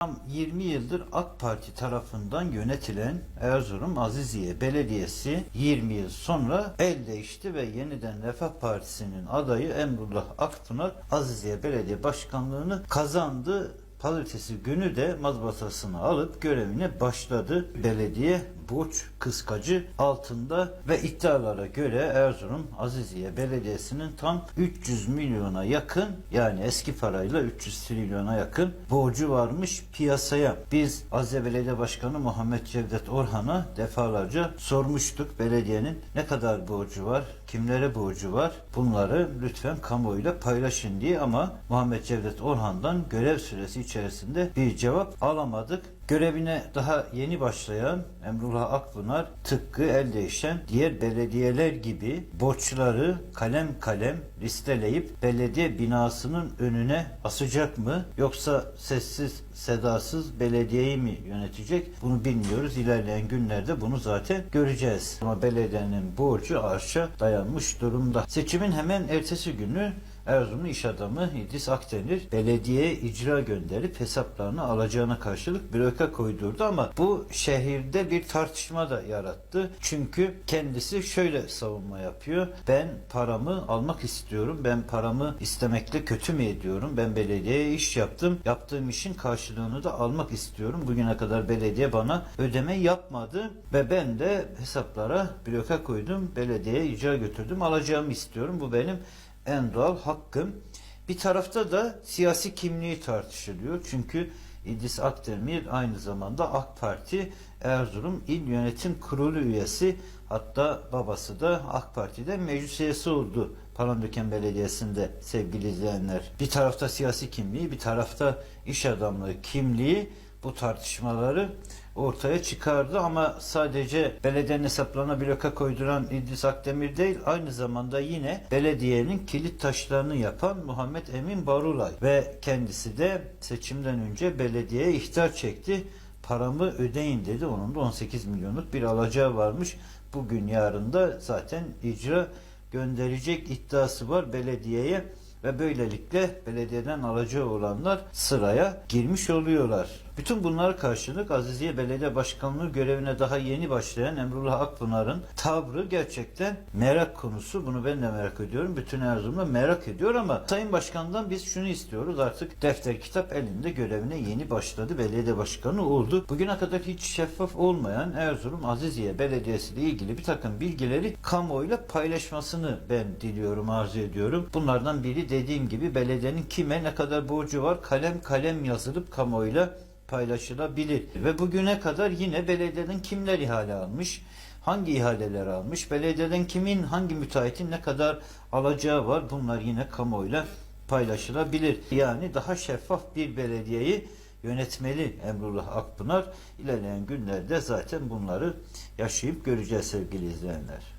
Tam 20 yıldır AK Parti tarafından yönetilen Erzurum Aziziye Belediyesi 20 yıl sonra el değişti ve yeniden Refah Partisi'nin adayı Emrullah Akpınar Aziziye Belediye Başkanlığını kazandı. Pazartesi günü de mazbatasını alıp görevine başladı. Belediye borç kıskacı altında ve iddialara göre Erzurum Aziziye Belediyesi'nin tam 300 milyona yakın yani eski parayla 300 trilyona yakın borcu varmış piyasaya. Biz Aziziye Belediye Başkanı Muhammed Cevdet Orhan'a defalarca sormuştuk belediyenin ne kadar borcu var, kimlere borcu var bunları lütfen kamuoyuyla paylaşın diye ama Muhammed Cevdet Orhan'dan görev süresi içerisinde bir cevap alamadık. Görevine daha yeni başlayan Emrullah Akpınar tıpkı el değişen diğer belediyeler gibi borçları kalem kalem listeleyip belediye binasının önüne asacak mı yoksa sessiz sedasız belediyeyi mi yönetecek bunu bilmiyoruz. İlerleyen günlerde bunu zaten göreceğiz. Ama belediyenin borcu arşa dayanmış durumda. Seçimin hemen ertesi günü Erzurumlu iş adamı İdris Akdemir belediyeye icra gönderip hesaplarını alacağına karşılık bloka koydurdu ama bu şehirde bir tartışma da yarattı. Çünkü kendisi şöyle savunma yapıyor. Ben paramı almak istiyorum. Ben paramı istemekle kötü mü ediyorum? Ben belediyeye iş yaptım. Yaptığım işin karşılığını da almak istiyorum. Bugüne kadar belediye bana ödeme yapmadı ve ben de hesaplara bloka koydum. Belediyeye icra götürdüm. Alacağımı istiyorum. Bu benim en doğal hakkım. Bir tarafta da siyasi kimliği tartışılıyor. Çünkü İdris Akdemir aynı zamanda AK Parti Erzurum İl Yönetim Kurulu üyesi. Hatta babası da AK Parti'de meclis üyesi oldu. Palandöken Belediyesi'nde sevgili izleyenler. Bir tarafta siyasi kimliği, bir tarafta iş adamlığı kimliği bu tartışmaları ortaya çıkardı ama sadece belediyenin hesaplarına bloka koyduran İdris Akdemir değil aynı zamanda yine belediyenin kilit taşlarını yapan Muhammed Emin Barulay ve kendisi de seçimden önce belediyeye ihtar çekti. Paramı ödeyin dedi. Onun da 18 milyonluk bir alacağı varmış. Bugün yarın da zaten icra gönderecek iddiası var belediyeye ve böylelikle belediyeden alacağı olanlar sıraya girmiş oluyorlar. Bütün bunlar karşılık Aziziye Belediye Başkanlığı görevine daha yeni başlayan Emrullah Akpınar'ın tavrı gerçekten merak konusu. Bunu ben de merak ediyorum. Bütün Erzurum'da merak ediyor ama Sayın Başkan'dan biz şunu istiyoruz. Artık defter kitap elinde görevine yeni başladı. Belediye Başkanı oldu. Bugüne kadar hiç şeffaf olmayan Erzurum Aziziye Belediyesi ile ilgili bir takım bilgileri kamuoyuyla paylaşmasını ben diliyorum, arzu ediyorum. Bunlardan biri dediğim gibi belediyenin kime ne kadar borcu var kalem kalem yazılıp kamuoyuyla paylaşılabilir. Ve bugüne kadar yine belediyeden kimler ihale almış, hangi ihaleler almış, belediyeden kimin, hangi müteahhitin ne kadar alacağı var bunlar yine kamuoyuyla paylaşılabilir. Yani daha şeffaf bir belediyeyi yönetmeli Emrullah Akpınar. İlerleyen günlerde zaten bunları yaşayıp göreceğiz sevgili izleyenler.